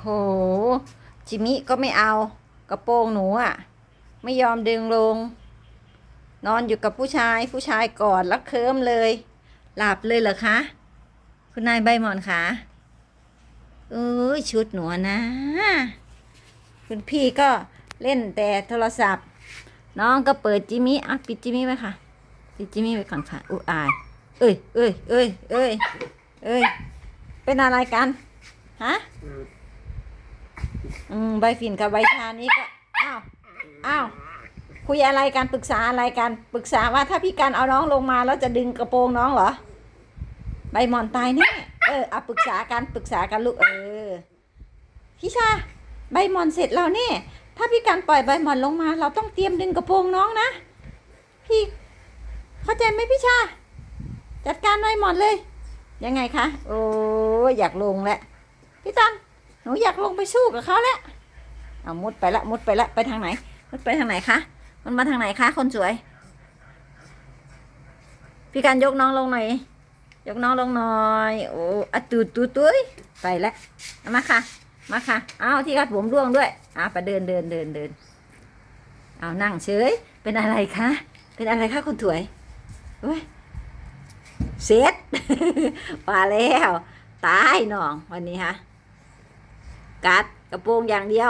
โห จิมิก็ไม่เอา กระโปรงหนูอะไม่ยอมดึงลง นอนอยู่กับผู้ชายผู้ชายกอดแล้วเคิมเลย หลับเลยเหรอคะ คุณนายใบหมอนคะเอ้ยชุดหนูนะ คุณพี่ก็เล่นแต่โทรศัพท์ น้องก็เปิดจิมิอะปิดจิมิไว้ค่ะปิดจิมิไว้ก่อนค่ะอุยอาย เอ้ยเอ้ยเอ้ยเอ้ยเอ้ยเป็นอะไรกัน ฮะ อืมใบฝิ่นกับใบชานี้ก็อ้าวอ้าวคุยอะไรกันปรึกษาอะไรกันปรึกษาว่าถ้าพี่การเอาน้องลงมาแล้วจะดึงกระโปรงน้องเหรอใบหมอนตายแน่เออเอาปรึกษากันปรึกษากันลูกเออพี่ชาใบหมอนเสร็จแล้วเนี่ยถ้าพี่การปล่อยใบหมอนลงมา เราต้องเตรียมดึงกระโปรงน้องนะพี่เข้าใจไหมพี่ชา จัดการใบหมอนเลย ยังไงคะ โอ้อยากลงแล้วพี่ตัน นูอยากลงไปสู้กับเขาแล้วเอามุดไปละมุดไปละไปทางไหน มุดไปทางไหนคะ มันมาทางไหนคะ คนสวย พี่การยกน้องลงหน่อย ยกน้องลงหน่อย โอ้อตูดตูดตุ้ยไปแล้วมาค่ะ มาค่ะ เอาที่กัดผมร่วงด้วยอะไปเดินเดินเดินเดิน เอานั่งเฉย เป็นอะไรคะ เป็นอะไรคะคนสวยเว้ยเสร็จมาแล้ว ตายน้องวันนี้ฮะ กัดกระโปรงอย่างเดียว